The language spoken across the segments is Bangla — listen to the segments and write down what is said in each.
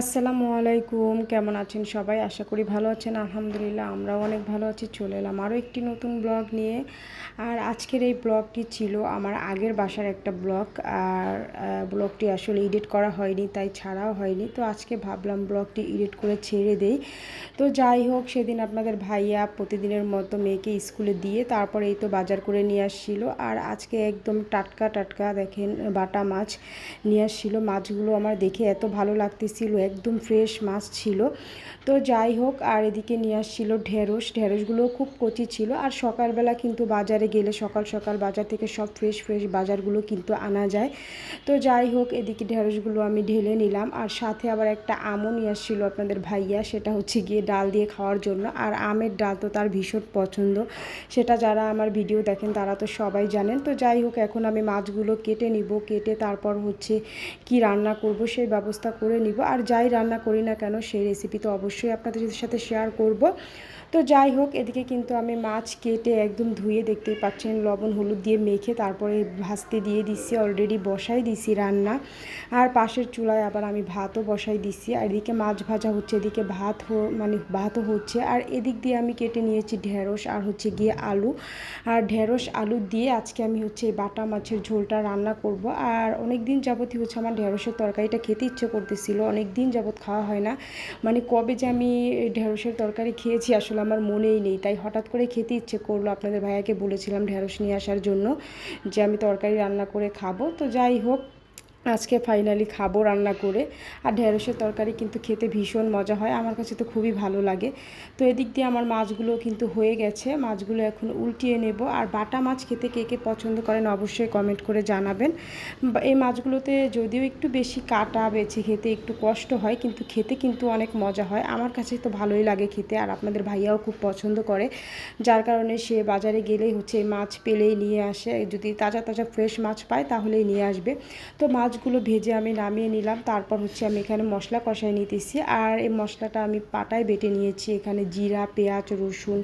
আসসালামু আলাইকুম, কেমন আছেন সবাই? আশা করি ভালো আছেন, আলহামদুলিল্লাহ আমরাও অনেক ভালো আছি, চলে এলাম আরও একটি নতুন ব্লগ নিয়ে। আর আজকের এই ব্লগটি ছিল আমার আগের বাসার একটা ব্লগ, আর ব্লগটি আসলে এডিট করা হয়নি, তাই ছাড়াও হয়নি। তো আজকে ভাবলাম ব্লগটি এডিট করে ছেড়ে দেই। তো যাই হোক, সেদিন আপনাদের ভাইয়া প্রতিদিনের মতো মেয়েকে স্কুলে দিয়ে তারপরে এই তো বাজার করে নিয়ে আসছিল। আর আজকে একদম টাটকা টাটকা দেখেন বাটা মাছ নিয়ে আসছিল। মাছগুলো আমার দেখে এত ভালো লাগতেছিল একদম ফ্রেশ মাছ ছিল। তো যাই হোক, আর এদিকে নিয়ে আসছিল ঢেঁড়স। ঢেঁড়সগুলো খুব কচি ছিল। আর সকালবেলা কিন্তু বাজারে গেলে সকাল সকাল বাজার থেকে সব ফ্রেশ ফ্রেশ বাজারগুলো কিন্তু আনা যায়। তো যাই হোক, এদিকে ঢেঁড়সগুলো আমি ঢেলে নিলাম। আর সাথে আবার একটা আমও নিয়ে আসছিল আপনাদের ভাইয়া। সেটা হচ্ছে গিয়ে ডাল দিয়ে খাওয়ার জন্য। আর আমের ডাল তো তার ভীষণ পছন্দ। সেটা যারা আমার ভিডিও দেখেন, তারা তো সবাই জানেন। তো যাই হোক, এখন আমি মাছগুলো কেটে নিব। কেটে তারপর হচ্ছে কি রান্না করব, সেই ব্যবস্থা করে নিব। আর যাই রান্না করি না কেন, সেই রেসিপি তো অবশ্যই আপনাদের সাথে শেয়ার করব। তো যাই হোক, এদিকে কিন্তু আমি মাছ কেটে একদম ধুয়ে দেখতেই পাচ্ছেন, লবণ, হলুদ দিয়ে মেখে তারপরে ভাজতে দিয়ে দিচ্ছি অলরেডি বসাই দিছি রান্না। আর পাশের চুলায় আবার আমি ভাতও বসাই দিচ্ছি আর এদিকে মাছ ভাজা হচ্ছে, এদিকে ভাত মানে ভাতও হচ্ছে। আর এদিক দিয়ে আমি কেটে নিয়েছি ঢেঁড়স আর হচ্ছে গিয়ে আলু। আর ঢেঁড়স, আলু দিয়ে আজকে আমি হচ্ছে এই বাটা মাছের ঝোলটা রান্না করব। আর অনেক দিন যাবতই হচ্ছে আমার ঢেঁড়সের তরকারিটা খেতে ইচ্ছে করতেছিল অনেক দিন যাবত খাওয়া হয় না। মানে কবে যে আমি ঢেঁড়সের তরকারি খেয়েছি আসলে আমার মনেই নেই। তাই হঠাৎ করে খেতে ইচ্ছে করল আপনাদের ভাইয়াকে বলেছিলাম ঢেঁড়স নিয়ে আসার জন্য যে আমি তরকারি রান্না করে খাব। তো যাই হোক আজকে ফাইনালি খাব রান্না করে। আর ঢেঁড়সের তরকারি কিন্তু খেতে ভীষণ মজা হয়, আমার কাছে তো খুবই ভালো লাগে। তো এদিক দিয়ে আমার মাছগুলো কিন্তু হয়ে গেছে, মাছগুলো এখন উল্টিয়ে নেব। আর বাটা মাছ খেতে কে কে পছন্দ করেন অবশ্যই কমেন্ট করে জানাবেন। এই মাছগুলোতে যদিও একটু বেশি কাটা, বেছে খেতে একটু কষ্ট হয়, কিন্তু খেতে কিন্তু অনেক মজা হয়। আমার কাছে তো ভালোই লাগে খেতে, আর আপনাদের ভাইয়াও খুব পছন্দ করে। যার কারণে সে বাজারে গেলেই হচ্ছে মাছ পেলেই নিয়ে আসে। যদি তাজা তাজা ফ্রেশ মাছ পায় তাহলেই নিয়ে আসবে। তো মাছ মাছগুলো ভেজে আমি নামিয়ে নিলাম। তারপর হচ্ছে আমি এখানে মশলা কষাই নিতেছি। আর এই মশলাটা আমি পাটায় বেটে নিয়েছি। এখানে জিরা, পেঁয়াজ, রসুন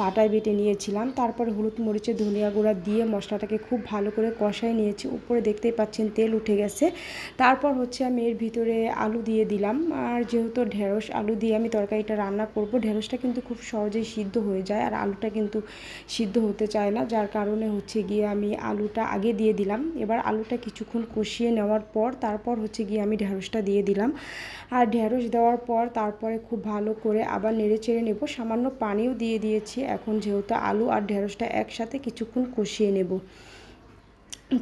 পাটায় বেটে নিয়েছিলাম। তারপর হলুদ মরিচের ধনিয়া গুঁড়া দিয়ে মশলাটাকে খুব ভালো করে কষাই নিয়েছি। উপরে দেখতেই পাচ্ছেন তেল উঠে গেছে। তারপর হচ্ছে আমি এর ভিতরে আলু দিয়ে দিলাম। আর যেহেতু ঢেঁড়স আলু দিয়ে আমি তরকারিটা রান্না করব, ঢেঁড়সটা কিন্তু খুব সহজেই সিদ্ধ হয়ে যায়। আর আলুটা কিন্তু সিদ্ধ হতে চায় না। যার কারণে হচ্ছে গিয়ে আমি আলুটা আগে দিয়ে দিলাম। এবার আলুটা কিছুক্ষণ কষিয়ে নেওয়ার পর তারপর হচ্ছে গিয়ে আমি ঢ্যাঁড়সটা দিয়ে দিলাম। আর ঢ্যাঁড়স দেওয়ার পর তারপরে খুব ভালো করে আবার নেড়ে চেড়ে নেব। সামান্য পানিও দিয়ে দিয়েছি। এখন যেহেতু আলু আর ঢ্যাঁড়সটা একসাথে কিছুক্ষণ কষিয়ে নেব।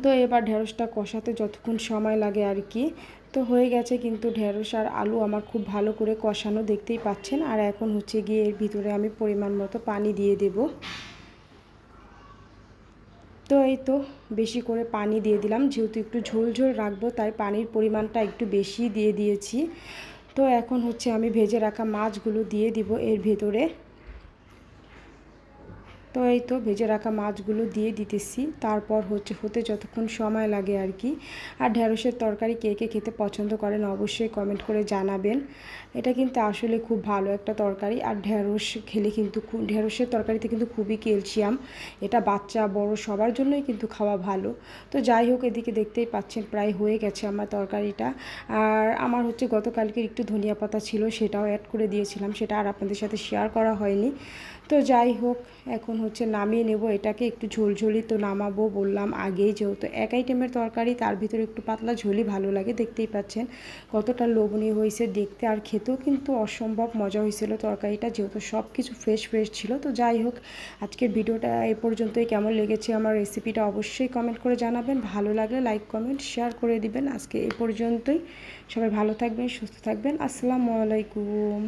তো এবার ঢ্যাঁড়সটা কষাতে যতক্ষণ সময় লাগে আর কি। তো হয়ে গেছে কিন্তু ঢেঁড়স আর আলু আমার খুব ভালো করে কষানো, দেখতেই পাচ্ছেন। আর এখন হচ্ছে গিয়ে এর ভিতরে আমি পরিমাণ মতো পানি দিয়ে দেবো। তো এই তো বেশি করে পানি দিয়ে দিলাম। যেহেতু একটু ঝোল ঝোল রাখব, তাই পানির পরিমাণটা একটু বেশি দিয়ে দিয়েছি। তো এখন হচ্ছে আমি ভেজে রাখা মাছগুলো দিয়ে দিব এর ভেতরে। তো এই তো ভেজে রাখা মাছগুলো দিয়ে দিতেছি। তারপর হচ্ছে, হতে যতক্ষণ সময় লাগে আর কি। আর ঢ্যাঁড়সের তরকারি কে কে খেতে পছন্দ করেন অবশ্যই কমেন্ট করে জানাবেন। এটা কিন্তু আসলে খুব ভালো একটা তরকারি। আর ঢ্যাঁড়স খেলে কিন্তু ঢ্যাঁড়সের তরকারিতে কিন্তু খুবই ক্যালসিয়াম এটা বাচ্চা, বড় সবার জন্যই কিন্তু খাওয়া ভালো। তো যাই হোক, এদিকে দেখতেই পাচ্ছেন প্রায় হয়ে গেছে আমার তরকারিটা। আর আমার হচ্ছে গতকালকের একটু ধনিয়া পাতা ছিল, সেটাও অ্যাড করে দিয়েছিলাম। সেটা আর আপনাদের সাথে শেয়ার করা হয়নি। তো যাই হোক, এখন হচ্ছে নামিয়ে নেব। এটাকে একটু ঝোলঝোলি তো নামাবো বললাম আগেই, যেহেতু এক আইটেমের তরকারি, তার ভিতরে একটু পাতলা ঝোলই ভালো লাগে, দেখতেই পাচ্ছেন। কতটা লোভনীয় হয়েছে দেখতে আর খেতেও কিন্তু অসম্ভব মজা হয়েছিল তরকারিটা, যেহেতু সব কিছু ফ্রেশ ফ্রেশ ছিল। তো যাই হোক, আজকের ভিডিওটা এ পর্যন্তই। কেমন লেগেছে আমার রেসিপিটা অবশ্যই কমেন্ট করে জানাবেন। ভালো লাগলে লাইক কমেন্ট শেয়ার করে দিবেন। আজকে এ পর্যন্তই। সবাই ভালো থাকবেন, সুস্থ থাকবেন। আসসালামু আলাইকুম।